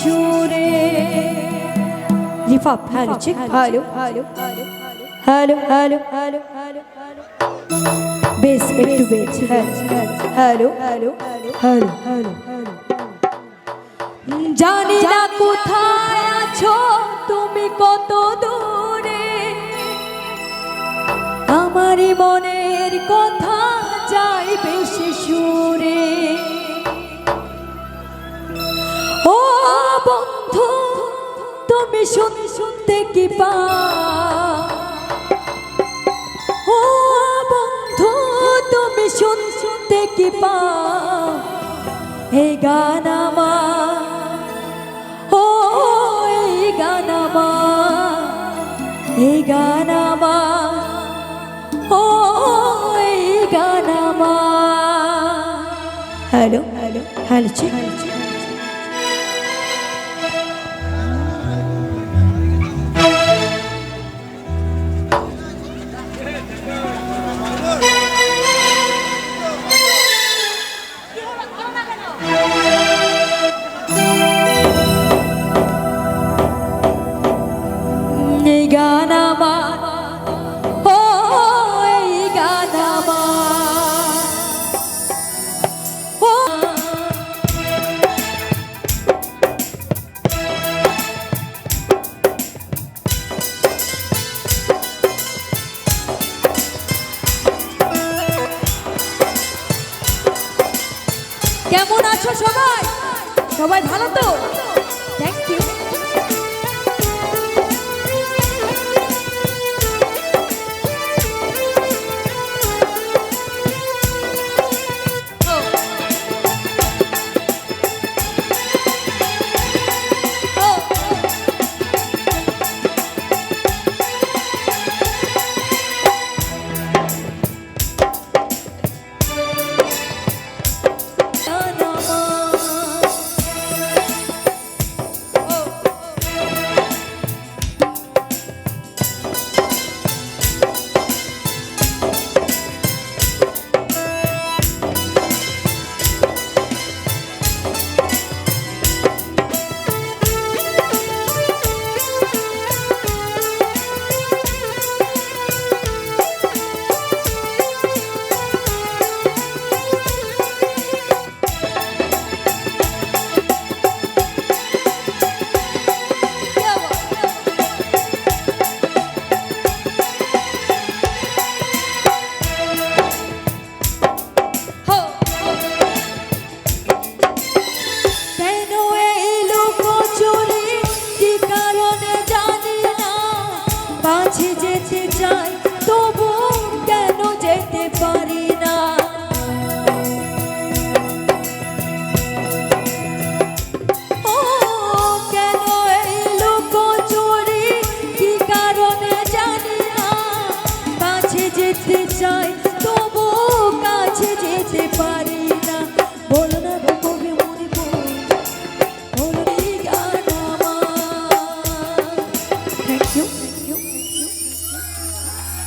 সুরে। রিফাপ hello check hello hello hello hello hello hello bass একটু bass hello hello hello hello জানি না কোথায় আছো তুমি কত দূরে আমারই মনের কথা তুমি শুনে শুনতে কি পা? ও বন্ধু, তুমি শুন শুনতে কি পা? এই গান ও এই গান এই গান ও এই গান হ্যালো হ্যালো হ্যালো চেক আছো সবাই? সবাই ভালো তো? থ্যাংক ইউ চাই তবু কাছে যেতে পারি।